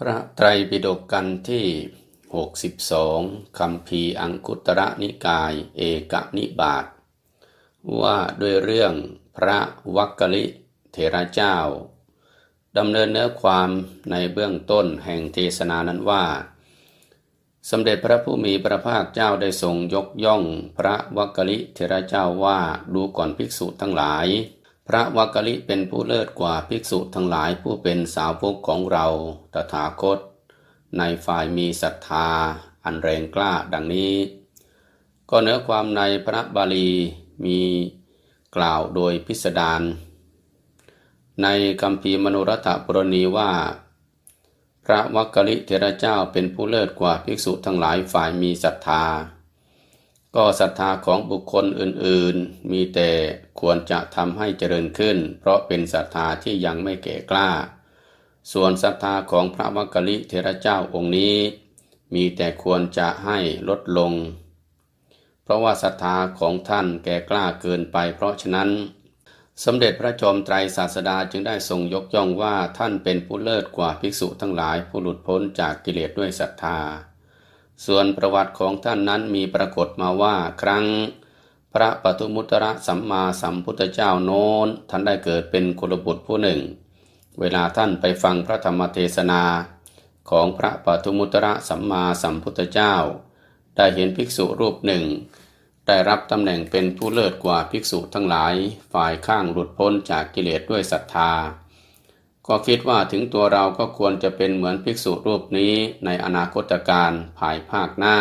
พระไตรปิฎกกันที่ 62คำพีอังคุตระนิกาย เอกนิบาตว่าด้วยเรื่องพระวักกลิเถระเจ้าดำเนินเนื้อความในเบื้องต้นแห่งเทศนานั้นว่า สมเด็จพระผู้มีพระภาคเจ้าได้ทรงยกย่อง พระวักกลิเถระเจ้าว่าดูก่อนภิกษุทั้งหลาย พระวักกลิเป็นผู้เลิศกว่าภิกษุทั้งหลายผู้เป็นสาวกของเราตถาคต ในฝ่ายมีศรัทธา อันแรงกล้าดังนี้ ก็เนื้อความในพระบาลีมีกล่าวโดยพิสดารในคำพีมนุรัฐปรณีว่า พระวักกลิเทระเจ้าเป็นผู้เลิศกว่าภิกษุทั้งหลายฝ่ายมีศรัทธา ก็ศรัทธาของบุคคลอื่นๆ มีแต่ควรจะทำให้เจริญขึ้น เพราะเป็นศรัทธาที่ยังไม่แก่กล้า ส่วนศรัทธาของพระวักกลิเทระเจ้าองค์นี้ มีแต่ควรจะให้ลดลง เพราะว่าศรัทธาของท่านแก่กล้าเกินไป เพราะฉะนั้น สมเด็จพระจอมไตรศาสดาจึงได้ทรงยกย่องว่าท่านเป็นผู้เลิศกว่าภิกษุทั้งหลายผู้หลุดพ้นจากกิเลสด้วยศรัทธา ส่วนประวัติของท่านนั้นมีปรากฏมาว่าครั้ง พระปทุมุตระสัมมาสัมพุทธเจ้าโน้น ท่านได้เกิดเป็นกุลบุตรผู้หนึ่ง เวลาท่านไปฟังพระธรรมเทศนาของพระปทุมุตระสัมมาสัมพุทธเจ้า ได้เห็นภิกษุรูปหนึ่ง ได้รับตำแหน่งเป็นผู้เลิศกว่าภิกษุทั้งหลาย ฝ่ายข้างหลุดพ้นจากกิเลสด้วยศรัทธา ก็คิดว่าถึงตัวเราก็ควรจะเป็นเหมือนภิกษุรูปนี้ในอนาคตการภายภาคหน้า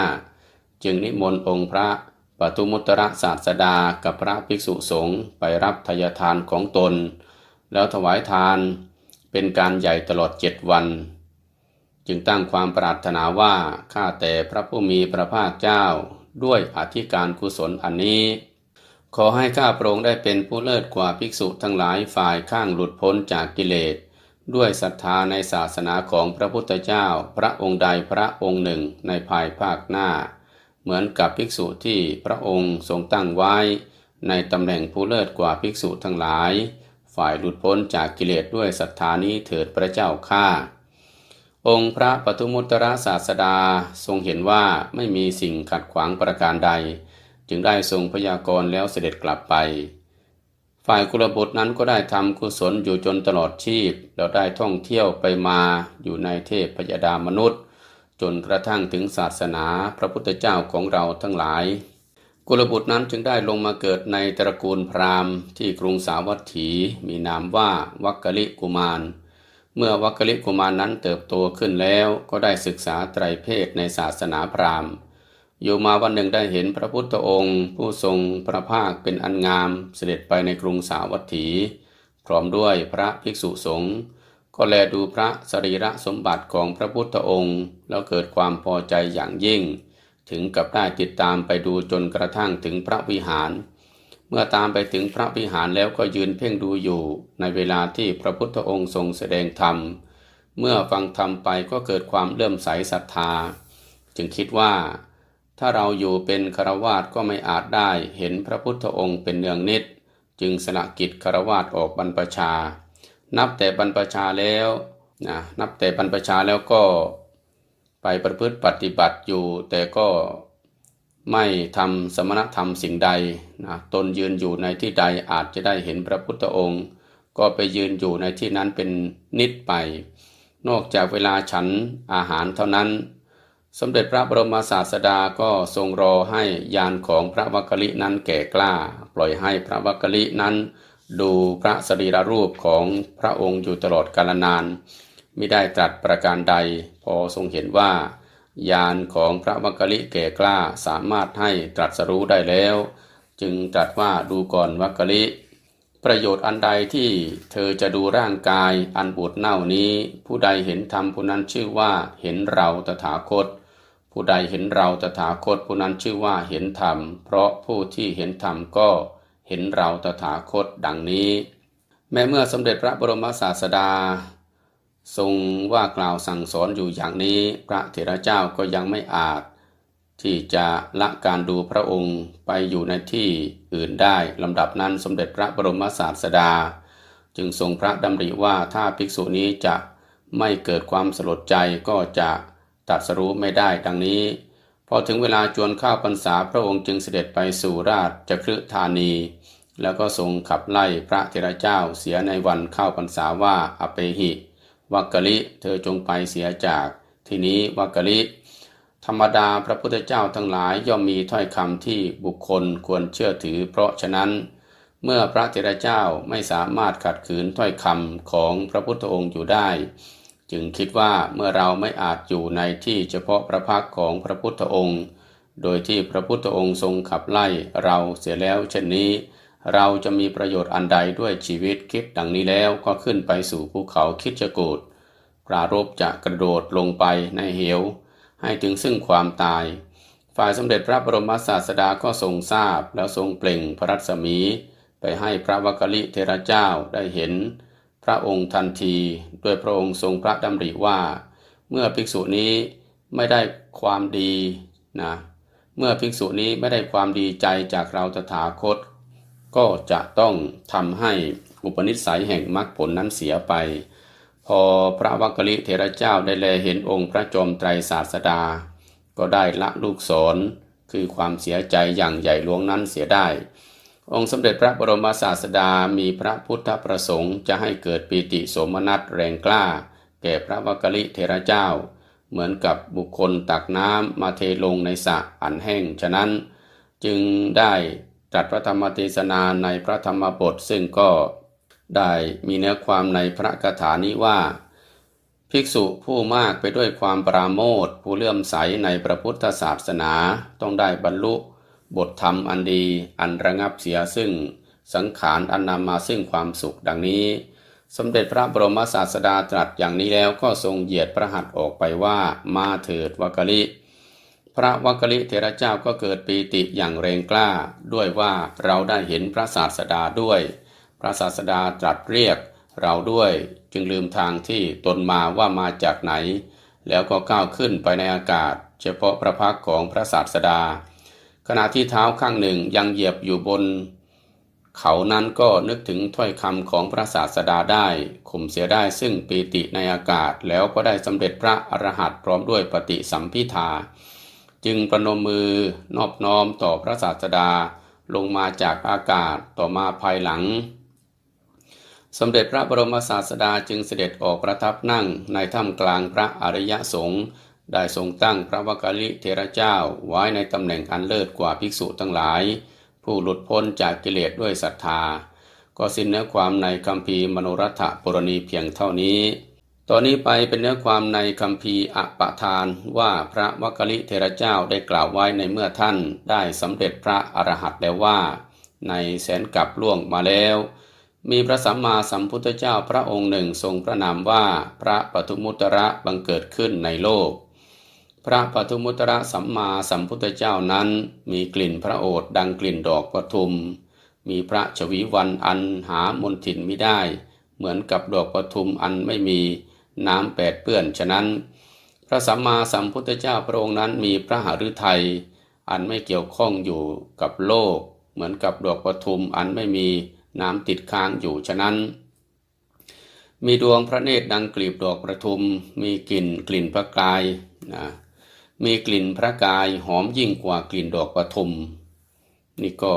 จึงนิมนต์องค์พระปทุมุตระศาสดากับพระภิกษุสงฆ์ไปรับทยทานของตน แล้วถวายทานเป็นการใหญ่ตลอดเจ็ดวัน จึงตั้งความปรารถนาว่าข้าแต่พระผู้มีพระภาคเจ้าด้วยอธิการกุศลอันนี้ ขอให้ข้าพระองค์ได้เป็นผู้เลิศกว่าภิกษุทั้งหลายฝ่ายข้างหลุดพ้นจากกิเลส ด้วยศรัทธาในศาสนาของพระพุทธเจ้า พระองค์ใดพระองค์หนึ่งในภายภาคหน้า เหมือนกับภิกษุที่พระองค์ทรงตั้งไว้ ในตำแหน่งผู้เลิศกว่าภิกษุทั้งหลาย ฝ่ายหลุดพ้นจากกิเลสด้วยศรัทธานี้เถิดพระเจ้าข้าองค์พระปทุมุตระศาสดาทรงเห็นว่าไม่มีสิ่งขัดขวางประการใด จึงได้ทรงพยากรณ์แล้วเสด็จกลับไป ฝ่ายกุลบุตรนั้นก็ได้ทำกุศลอยู่จนตลอดชีพ แล้วได้ท่องเที่ยวไปมาอยู่ในเทพพยดามนุษย์ จนกระทั่งถึงศาสนาพระพุทธเจ้าของเราทั้งหลาย กุลบุตรนั้นจึงได้ลงมาเกิดในตระกูลพราหมณ์ ที่กรุงสาวัตถีมีนามว่าวักกลิกุมาร เมื่อวักกลิกุมารนั้นเติบโตขึ้นแล้วก็ได้ศึกษาไตรเพศในศาสนาพราหมณ์ อยู่มาวันหนึ่งได้เห็นพระพุทธองค์ ผู้ทรงพระภาคเป็นอันงาม เสด็จไปในกรุงสาวัตถี พร้อมด้วยพระภิกษุสงฆ์ก็แลดูพระสรีระสมบัติของพระพุทธองค์ แล้วเกิดความพอใจอย่างยิ่ง ถึงกับได้ติดตามไปดูจนกระทั่งถึงพระวิหาร เมื่อตามไปถึงพระวิหารแล้วก็ยืนเพ่งดูอยู่ ในเวลาที่พระพุทธองค์ทรงแสดงธรรม เมื่อฟังธรรมไปก็เกิดความเลื่อมใสศรัทธา จึงคิดว่า ถ้าเราอยู่เป็นคารวาสก็ไม่อาจได้เห็นพระพุทธองค์เป็นเนืองนิด จึงสละกิจคารวาสออกบรรพชา นับแต่บรรพชาแล้วนะนับแต่บรรพชาแล้วก็ไปประพฤติปฏิบัติอยู่ แต่ก็ไม่ทำสมณธรรมสิ่งใดนะตนยืนอยู่ในที่ใดอาจจะได้เห็นพระพุทธองค์ ก็ไปยืนอยู่ในที่นั้นเป็นนิดไป นอกจากเวลาฉันอาหารเท่านั้น สมเด็จพระบรมศาสดาก็ทรงรอให้ยานของพระวักกลินั้นแก่กล้า ปล่อยให้พระวักกลินั้น ดูพระสรีระรูปของพระองค์อยู่ตลอดกาลนานไม่ได้ตรัสประการใด พอทรงเห็นว่า ยานของพระวักกลิแก่กล้าสามารถให้ตรัสรู้ได้แล้ว จึงตรัสว่าดูก่อนวักกลิประโยชน์อันใดที่เธอจะดูร่างกายอันบูดเน่านี้ ผู้ใดเห็นธรรมผู้นั้นชื่อว่าเห็นเราตถาคต ผู้ใดเห็นเราตถาคตผู้นั้นชื่อว่าเห็นธรรม เพราะผู้ที่เห็นธรรมก็เห็นเราตถาคตดังนี้ แม้เมื่อสมเด็จพระบรมศาสดา ทรงว่ากล่าวสั่งสอนอยู่อย่างนี้ พระเถระเจ้าก็ยังไม่อาจ ที่จะละการดูพระองค์ไปอยู่ในที่อื่นได้ลำดับนั้นสมเด็จพระบรมศาสดา จึงทรงพระดำริว่าถ้าภิกษุนี้จะไม่เกิดความสลดใจก็จะ ตัดสรู้ไม่ได้ดังนี้ พอถึงเวลาจวนข้าวพรรษาพระองค์จึงเสด็จไปสู่ราชจักรธานี แล้วก็ทรงขับไล่พระเถระเจ้าเสียในวันเข้าพรรษาว่าอเปหิวักกะลิเธอจงไปเสียจาก ที่นี้วักกะลิธรรมดาพระพุทธเจ้าทั้งหลายย่อมมีถ้อยคำที่บุคคลควรเชื่อถือ เพราะฉะนั้น เมื่อพระเถระเจ้าไม่สามารถขัดขืนถ้อยคำของพระพุทธองค์อยู่ได้ จึงคิดว่าเมื่อเราไม่อาจอยู่ในที่เฉพาะพระพักของพระพุทธองค์ โดยที่พระพุทธองค์ทรงขับไล่เราเสียแล้ว เช่นนี้ เราจะมีประโยชน์อันใดด้วยชีวิตคิดดังนี้แล้วก็ขึ้นไปสู่ภูเขาคิดจกูดปรารบจะกระโดดลงไปในเหว ให้ถึงซึ่งความตาย ฝ่ายสมเด็จพระบรมศาสดาก็ทรงทราบแล้วทรงเปล่งพระรัศมี ไปให้พระวกลิเทระเจ้าได้เห็น พระองค์ทันทีโดยพระองค์ทรงพระดำริว่า เมื่อภิกษุนี้ไม่ได้ความดีนะเมื่อภิกษุนี้ไม่ได้ความดีใจจากเราตถาคต ก็จะต้องทำให้อุปนิสัยแห่งมรรคผลนั้นเสียไป พอพระวักกลิเทระเจ้าได้แลเห็นองค์พระจอมไตรศาสดา ก็ได้ละลูกศรคือความเสียใจอย่างใหญ่หลวงนั้นเสียได้ องค์สมเด็จพระบรมศาสดามีพระพุทธประสงค์จะให้เกิดปีติโสมนัสแรงกล้า แก่พระวกลิเทระเจ้า เหมือนกับบุคคลตักน้ำมาเทลงในสระอันแห้ง ฉะนั้น จึงได้ตรัสพระธรรมเทศนาในพระธรรมบทซึ่งก็ได้มีเนื้อความในพระคาถานี้ว่า ภิกษุผู้มากไปด้วยความปราโมทผู้เลื่อมใสในพระพุทธศาสนาต้องได้บรรลุ บทธรรมอันดีอันระงับเสียซึ่งสังขารอันนำมาซึ่งความสุขดังนี้ สมเด็จพระบรมศาสดาตรัสอย่างนี้แล้วก็ทรงเหยียดพระหัตถ์ออกไปว่ามาเถิดวักกะลิ พระวักกะลิเทระเจ้าก็เกิดปีติอย่างแรงกล้า ด้วยว่าเราได้เห็นพระศาสดาด้วย พระศาสดาตรัสเรียกเราด้วยจึงลืมทางที่ตนมาว่ามาจากไหน แล้วก็ก้าวขึ้นไปในอากาศ เฉพาะพระพักของพระศาสดา ขณะที่เท้าข้างหนึ่งยังเหยียบอยู่บน เขานั้นก็นึกถึงถ้อยคำของพระศาสดาได้ข่มเสียได้ซึ่งปีติในอากาศแล้วก็ได้สำเร็จพระอรหันต์พร้อมด้วยปฏิสัมพิทาจึงประนมมือนอบน้อมต่อพระศาสดาลงมาจากอากาศต่อมาภายหลัง สมเด็จพระบรมศาสดาจึงเสด็จออกประทับนั่งในถ้ำกลางพระอริยสงฆ์ ได้ทรงตั้งพระวกลิเทระเจ้าไว้ในตำแหน่งอันเลิศกว่าภิกษุทั้งหลาย ผู้หลุดพ้นจากกิเลสด้วยศรัทธา ก็สิ้นเนื้อความในคำพีมโนรัฐปุรณีเพียงเท่านี้ ตอนนี้ไปเป็นเนื้อความในคำพีอปะทานว่าพระวกลิเทระเจ้าได้กล่าวไว้ในเมื่อท่านได้สำเร็จพระอรหันต์แล้วว่า ในแสนกับล่วงมาแล้ว มีพระสัมมาสัมพุทธเจ้าพระองค์หนึ่งทรงพระนามว่าพระปทุมุตระบังเกิดขึ้นในโลก พระปทุมุตระสัมมาสัมพุทธเจ้านั้น มีกลิ่นพระโอษฐ์ดังกลิ่นดอกปทุม มีพระชวีวันอันหามนทินไม่ได้ เหมือนกับดอกปทุมอันไม่มีน้ำแปดเปื้อนฉะนั้น พระสัมมาสัมพุทธเจ้าพระองค์นั้นมีพระหฤทัยอันไม่เกี่ยวข้องอยู่กับโลก เหมือนกับดอกปทุมอันไม่มีน้ำติดค้างอยู่ฉะนั้น มีดวงพระเนตรดังกลีบดอกประทุม มีกลิ่นกลิ่นพระกายนะ มีกลิ่นพระกายหอมยิ่งกว่ากลิ่นดอกประทุมนี่ก็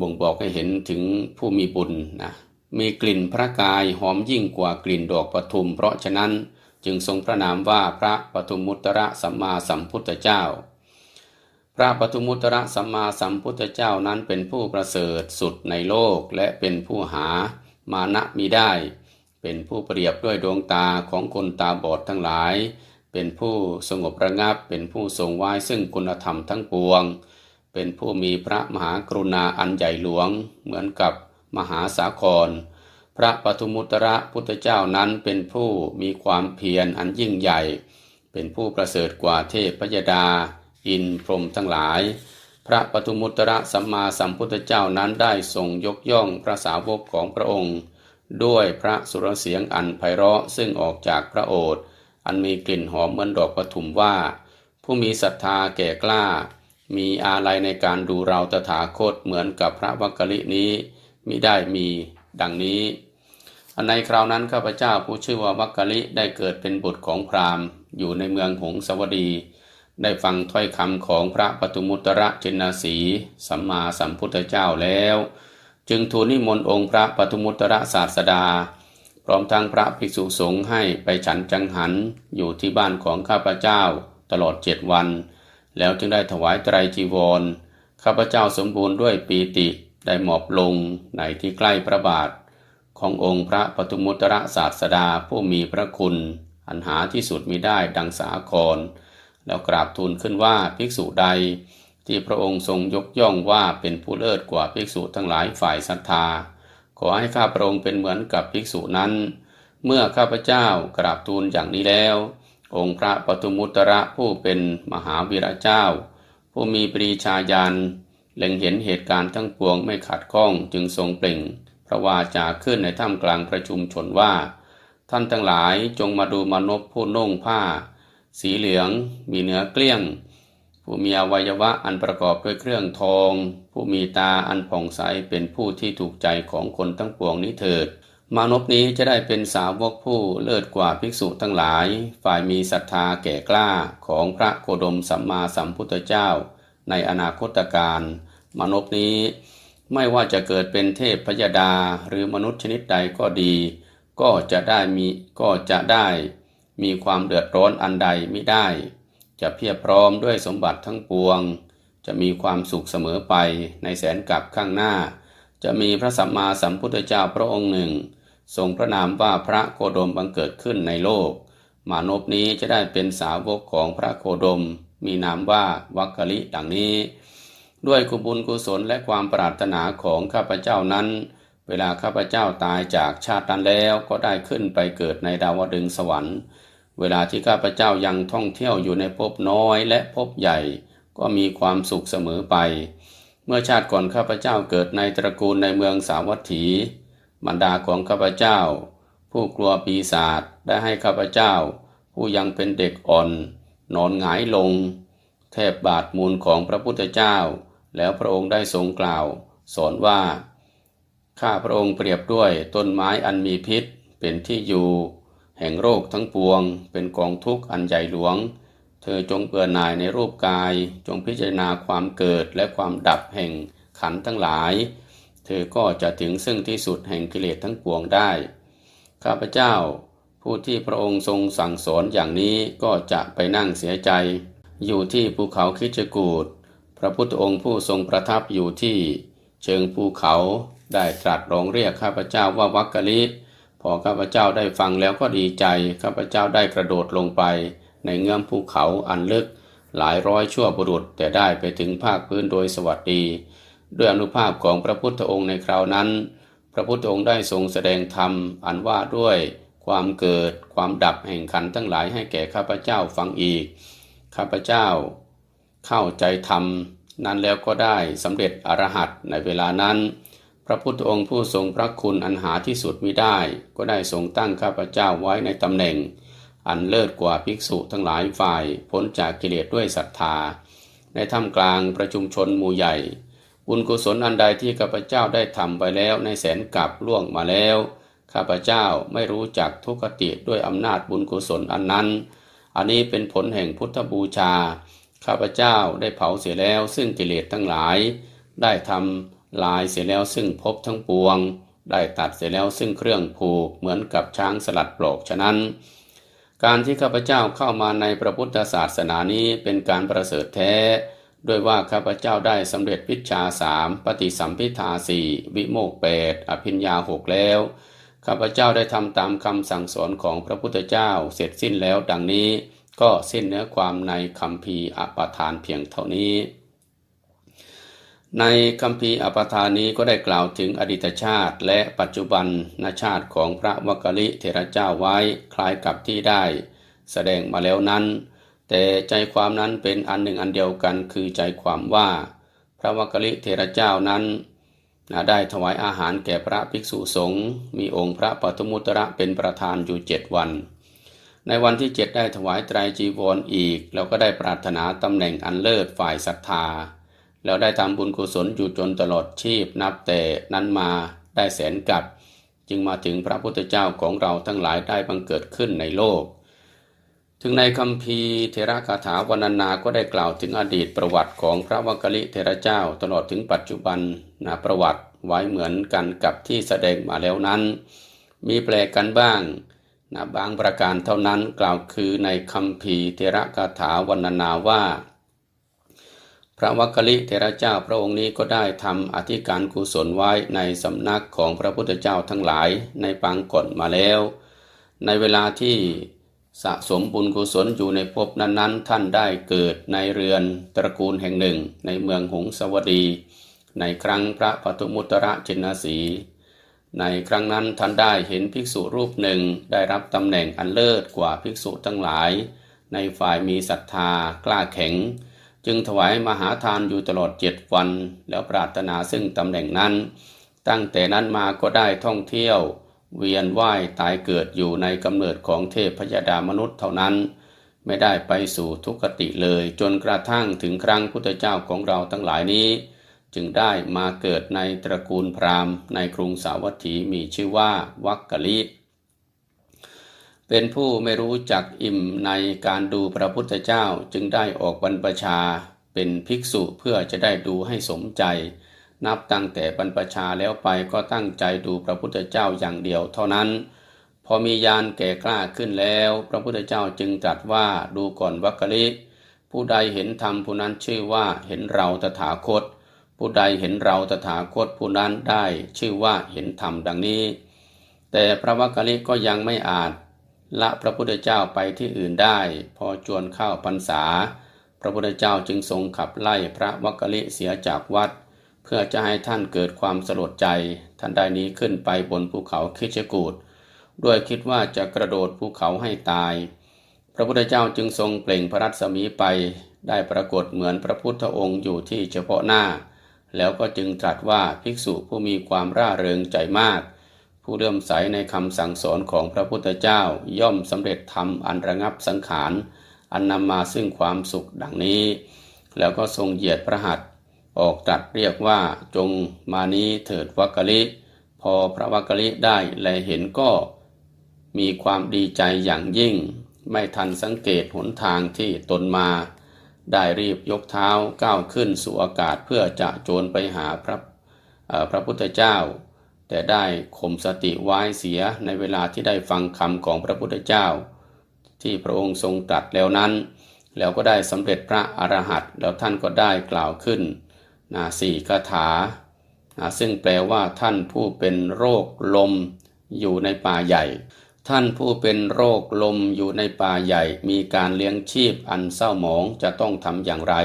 บ่งบอกให้เห็นถึงผู้มีบุญนะมีกลิ่นพระกายหอมยิ่งกว่ากลิ่นดอกปทุม เพราะฉะนั้นจึงทรงพระนามว่าพระปทุมมุตระสัมมาสัมพุทธเจ้า พระปทุมมุตระสัมมาสัมพุทธเจ้านั้นเป็นผู้ประเสริฐสุดในโลกและเป็นผู้หามานะมีได้ เป็นผู้เปรียบด้วยดวงตาของคนตาบอดทั้งหลาย เป็นผู้สงบระงับ เป็นผู้ทรงไว้ซึ่งคุณธรรมทั้งปวง เป็นผู้มีพระมหากรุณาอันใหญ่หลวง เหมือนกับมหาสาคร พระปทุมุตระพุทธเจ้านั้นเป็นผู้มีความเพียรอันยิ่งใหญ่ เป็นผู้ประเสริฐกว่าเทพพยดา อินพรมทั้งหลาย พระปทุมุตระสัมมาสัมพุทธเจ้านั้นได้ทรงยกย่องพระสาวกของพระองค์ ด้วยพระสุรเสียงอันไพเราะซึ่งออกจากพระโอษฐ์ อันมีกลิ่นหอมเหมือนดอกปทุมว่า ผู้มีศรัทธาแก่กล้า มีอาลัยในการดูเราตถาคตเหมือนกับพระวักกลินี้มิได้มีดังนี้ อันในคราวนั้นข้าพเจ้าผู้ชื่อว่าวักกะลิได้เกิดเป็นบุตรของพราหมณ์ อยู่ในเมืองหงสาวดี ได้ฟังถ้อยคำของพระปตุมุตระเจนาสีสัมมาสัมพุทธเจ้าแล้ว จึงทูลนิมนต์องค์พระปตุมุตระศาสดา พร้อมทั้งพระภิกษุสงฆ์ให้ไปฉันจังหันอยู่ที่บ้านของข้าพเจ้าตลอดเจ็ดวัน แล้วจึงได้ถวายไตรจีวร ข้าพเจ้าสมบูรณ์ด้วยปีติได้หมอบลงในที่ใกล้พระบาท ขององค์พระปทุมุตระศาสดาผู้มีพระคุณ อันหาที่สุดมีได้ดังสาคร แล้วกราบทูลขึ้นว่าภิกษุใด ที่พระองค์ทรงยกย่องว่าเป็นผู้เลิศกว่าภิกษุทั้งหลายฝ่ายศรัทธา อให้ข้าพระองค์เป็นเหมือนกับภิกษุนั้น เมื่อข้าพเจ้ากราบทูลอย่างนี้แล้ว องค์พระปทุมุตระผู้เป็นมหาวีระเจ้า ผู้มีปรีชาญาณเล็งเห็นเหตุการณ์ทั้งปวงไม่ขัดข้องจึงทรงเปล่ง พระวาจาขึ้นในท่ามกลางประชุมชนว่า ท่านทั้งหลายจงมาดูมนพผู้นุ่งผ้า สีเหลืองมีเนื้อเกลี้ยง ผู้มีอวัยวะอันประกอบด้วยเครื่องทอง ผู้มีตาอันผ่องใสเป็นผู้ที่ถูกใจของคนทั้งปวงนี้เถิด มานพนี้จะได้เป็นสาวกผู้เลิศกว่าภิกษุทั้งหลาย ฝ่ายมีศรัทธาแก่กล้าของพระโคดมสัมมาสัมพุทธเจ้า ในอนาคตการมนุษย์นี้ ไม่ว่าจะเกิดเป็นเทพพยดาหรือมนุษย์ชนิดใดก็ดี ก็จะได้มีก็จะได้ มีความเดือดร้อนอันใดไม่ได้ จะเพียบพร้อมด้วยสมบัติทั้งปวง จะมีความสุขเสมอไปในแสนกับข้างหน้า จะมีพระสัมมาสัมพุทธเจ้าพระองค์หนึ่ง ทรงพระนามว่าพระโคดมบังเกิดขึ้นในโลก มานพนี้จะได้เป็นสาวกของพระโคดม มีนามว่าวักกะลิดังนี้ ด้วยกุบุญกุศลและความปรารถนาของข้าพเจ้านั้นเวลาข้าพเจ้าตายจากชาตินั้นแล้วก็ได้ขึ้นไปเกิดในดาวดึงสวรรค์ เวลาที่ข้าพเจ้ายังท่องเที่ยวอยู่ในภพน้อยและภพใหญ่ ก็มีความสุขเสมอไป เมื่อชาติก่อนข้าพเจ้าเกิดในตระกูลในเมืองสาวัตถีบรรดาของข้าพเจ้า ผู้กลัวปีศาจได้ให้ข้าพเจ้า ผู้ยังเป็นเด็กอ่อน นอนหงายลง แทบบาทมูลของพระพุทธเจ้า แล้วพระองค์ได้ทรงกล่าว สอนว่า ข้าพระองค์เปรียบด้วยต้นไม้อันมีพิษเป็นที่อยู่ แห่งโรคทั้งปวง เป็นกองทุกข์อันใหญ่หลวง เธอจงเบื่อหน่ายในรูปกาย จงพิจารณาความเกิดและความดับแห่งขันทั้งหลาย เธอก็จะถึงซึ่งที่สุดแห่งกิเลสทั้งปวงได้ ข้าพเจ้า ผู้ที่พระองค์ทรงสั่งสอนอย่างนี้ก็จะไปนั่งเสียใจ อยู่ที่ภูเขาคิจกูดพระพุทธองค์ผู้ทรงประทับอยู่ที่ เชิงภูเขาได้ตรัสร้องเรียกข้าพเจ้าว่าวักกะลิ พอข้าพเจ้าได้ฟังแล้วก็ดีใจข้าพเจ้าได้กระโดดลงไป ในเงื่อมภูเขาอันลึก หลายร้อยชั่วบุรุษ แต่ได้ไปถึงภาคพื้นโดยสวัสดี ด้วยอนุภาพของพระพุทธองค์ในคราวนั้น พระพุทธองค์ได้ทรงแสดงธรรมอันว่าด้วยความเกิดความดับแห่งขันทั้งหลายให้แก่ข้าพเจ้าฟังอีก ข้าพเจ้า เข้าใจธรรม นั้นแล้วก็ได้สำเร็จอรหัตในเวลานั้น พระพุทธองค์ผู้ทรงพระคุณอันหาที่สุดมิได้ ก็ได้ทรงตั้งข้าพเจ้าไว้ในตำแหน่ง อันเลิศกว่าภิกษุทั้งหลายฝ่ายพ้นจากกิเลสด้วยศรัทธา ในท่ามกลางประชุมชนหมู่ใหญ่ บุญกุศลอันใดที่ข้าพเจ้าได้ทำไปแล้วในแสนกับล่วงมาแล้ว ข้าพเจ้าไม่รู้จักทุกขติด้วยอำนาจบุญกุศลอันนั้น อันนี้เป็นผลแห่งพุทธบูชา ข้าพเจ้าได้เผาเสียแล้วซึ่งกิเลสทั้งหลายได้ทำ ลายเสียแล้วซึ่งพบทั้งปวง ได้ตัดเสียแล้วซึ่งเครื่องผูกเหมือนกับช้างสลัดปลอกฉะนั้น การที่ข้าพเจ้าเข้ามาในพระพุทธศาสนานี้เป็นการประเสริฐแท้ด้วยว่าข้าพเจ้าได้สำเร็จพิชชาสามปฏิสัมพิทาสี่วิโมกแปดอภิญญาหกแล้วข้าพเจ้าได้ทำตามคำสั่งสอนของพระพุทธเจ้าเสร็จสิ้นแล้วดังนี้ ก็สิ้นเนื้อความในคำพีอปทานเพียงเท่านี้ ในคำพีอปทานนี้ก็ได้กล่าวถึงอดีตชาติและปัจจุบันนชาติของพระวกลิเทระเจ้าไว้คล้ายกับที่ได้ แสดงมาแล้วนั้น แต่ใจความนั้นเป็นอันหนึ่งอันเดียวกันคือใจความว่า พระวกลิเทระเจ้านั้นได้ถวายอาหารแก่พระภิกษุสงฆ์มีองค์พระปฐมุตระเป็นประธานอยู่เจ็ดวัน ในวันที่เจ็ดได้ถวายไตรจีวรออีก แล้วก็ได้ปรารถนาตำแหน่งอันเลิศฝ่ายศรัทธา แล้วได้ทำบุญกุศลอยู่จนตลอดชีพนับแต่นั้นมาได้แสนกับ จึงมาถึงพระพุทธเจ้าของเราทั้งหลายได้บังเกิดขึ้นในโลก ถึงในคำพีร์เทระคาถาวรรณนาก็ได้กล่าวถึงอดีตประวัติของพระวักกลิเทระเจ้าตลอดถึงปัจจุบันนะประวัติไว้เหมือนกันกับที่แสดงมาแล้วนั้น มีแปลกันบ้างนะบางประการเท่านั้นกล่าวคือในคำพีร์เทระคาถาวรรณนาว่า ระวักกลิเทระเจ้าพระองค์นี้ก็ได้ทำอธิการกุศลไว้ในสำนักของพระพุทธเจ้าทั้งหลายในปางก่อนมาแล้ว ในเวลาที่สะสมบุญกุศลอยู่ในภพนั้นๆ ท่านได้เกิดในเรือนตระกูลแห่งหนึ่ง ในเมืองหงสวดี ในครั้งพระปทุมุตระจินสี ในครั้งนั้นท่านได้เห็นภิกษุรูปหนึ่งได้รับตำแหน่งอันเลิศกว่าภิกษุทั้งหลาย ในฝ่ายมีศรัทธากล้าแข็ง จึงถวายมหาทานอยู่ตลอดเจ็ดวัน แล้วปรารถนาซึ่งตำแหน่งนั้น ตั้งแต่นั้นมาก็ได้ท่องเที่ยว เวียนว่ายตายเกิดอยู่ในกำเนิดของเทพพยาดามนุษย์เท่านั้น ไม่ได้ไปสู่ทุกติเลย จนกระทั่งถึงครั้งพุทธเจ้าของเราทั้งหลายนี้ จึงได้มาเกิดในตระกูลพราหมณ์ ในกรุงสาวัตถีมีชื่อว่าวักกะลิ เป็นผู้ไม่รู้จักอิ่มในการดูพระพุทธเจ้าจึงได้ออกบรรพชาเป็นภิกษุเพื่อจะได้ดูให้สมใจ นับตั้งแต่บรรพชาแล้วไปก็ตั้งใจดูพระพุทธเจ้าอย่างเดียวเท่านั้น พอมียานแก่กล้าขึ้นแล้ว พระพุทธเจ้าจึงตรัสว่าดูก่อนวักกะลิผู้ใดเห็นธรรมผู้นั้นชื่อว่าเห็นเราตถาคต ผู้ใดเห็นเราตถาคตผู้นั้นได้ชื่อว่าเห็นธรรมดังนี้ แต่พระวักกะลิก็ยังไม่อาจ ละพระพุทธเจ้าไปที่อื่นได้ พอจวนเข้าพรรษา พระพุทธเจ้าจึงทรงขับไล่พระวักกะลิเสียจากวัด เพื่อจะให้ท่านเกิดความสลดใจ ท่านได้นี้ขึ้นไปบนภูเขาคิชกูดด้วยคิดว่าจะกระโดดภูเขาให้ตาย พระพุทธเจ้าจึงทรงเปล่งพระรัศมีไปได้ปรากฏเหมือนพระพุทธองค์อยู่ที่เฉพาะหน้า แล้วก็จึงตรัสว่าภิกษุผู้มีความร่าเริงใจมาก ผู้เลื่อมใสในคำสั่งสอนของพระพุทธเจ้าย่อมสำเร็จธรรมอันระงับสังขาร อันนำมาซึ่งความสุขดังนี้ แล้วก็ทรงเหยียดพระหัตถ์ออกตรัสเรียกว่าจงมานี้เถิดวักกะลิ พอพระวักกะลิได้แลเห็นก็มีความดีใจอย่างยิ่ง ไม่ทันสังเกตหนทางที่ตนมา ได้รีบยกเท้าก้าวขึ้นสู่อากาศเพื่อจะโจรไปหาพระพระพุทธเจ้า แต่ได้ข่มสติไว้เสียในเวลาที่ได้ฟังคำของพระพุทธเจ้า ที่พระองค์ทรงตรัสแล้วนั้น แล้วก็ได้สำเร็จพระอรหันต์แล้วท่านก็ได้กล่าวขึ้นนะสี่คาถา ซึ่งแปลว่าท่านผู้เป็นโรคลมอยู่ในป่าใหญ่ ท่านผู้เป็นโรคลมอยู่ในป่าใหญ่ มีการเลี้ยงชีพอันเศร้าหมองจะต้องทำอย่างไร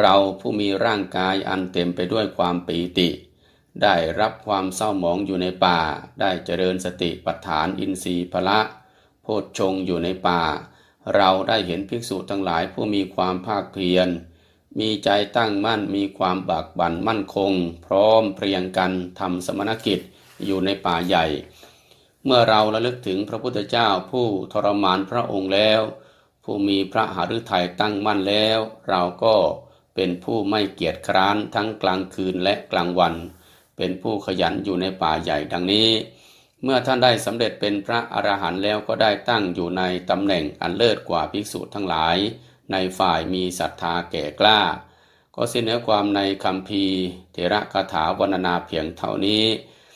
เราผู้มีร่างกายอันเต็มไปด้วยความปีติ ได้รับความเศร้าหมองอยู่ในป่า ได้เจริญสติปัฏฐานอินทรีย์พละ โพชฌงอยู่ในป่า เราได้เห็นภิกษุทั้งหลายผู้มีความภาคเพียร มีใจตั้งมั่นมีความบากบั่นมั่นคง พร้อมเพรียงกันทำสมณกิจอยู่ในป่าใหญ่ เมื่อเราระลึกถึงพระพุทธเจ้าผู้ทรมานพระองค์แล้ว ผู้มีพระหฤทัยตั้งมั่นแล้ว เราก็เป็นผู้ไม่เกียจคร้านทั้งกลางคืนและกลางวัน เป็นผู้ขยันอยู่ในป่าใหญ่ดังนี้ เมื่อท่านได้สำเร็จเป็นพระอรหันต์แล้วก็ได้ตั้งอยู่ในตำแหน่งอันเลิศกว่าภิกษุทั้งหลาย ในฝ่ายมีศรัทธาแก่กล้า ก็สิ้นเนื้อความในคำพีเทระคาถาวรรณนาเพียงเท่านี้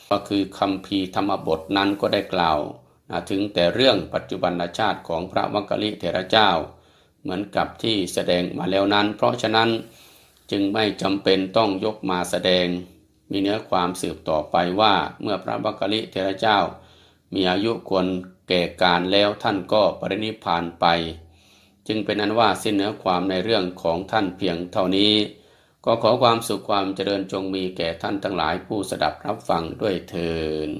ก็คือคำพีธรรมบทนั้นก็ได้กล่าวนะถึงแต่เรื่องปัจจุบันชาติของพระวังกลิเถระเจ้า เหมือนกับที่แสดงมาแล้วนั้น เพราะฉะนั้นจึงไม่จำเป็นต้องยกมาแสดง มีเนื้อความสืบต่อไปว่าเมื่อพระวังกลิเทระเจ้า มีอายุควรแก่การแล้วท่านก็ปรินิพพานไป จึงเป็นนั้นว่าสิ้นเนื้อความในเรื่องของท่านเพียงเท่านี้ ก็ขอความสุขความเจริญจงมีแก่ท่านทั้งหลายผู้สดับรับฟังด้วยเทิน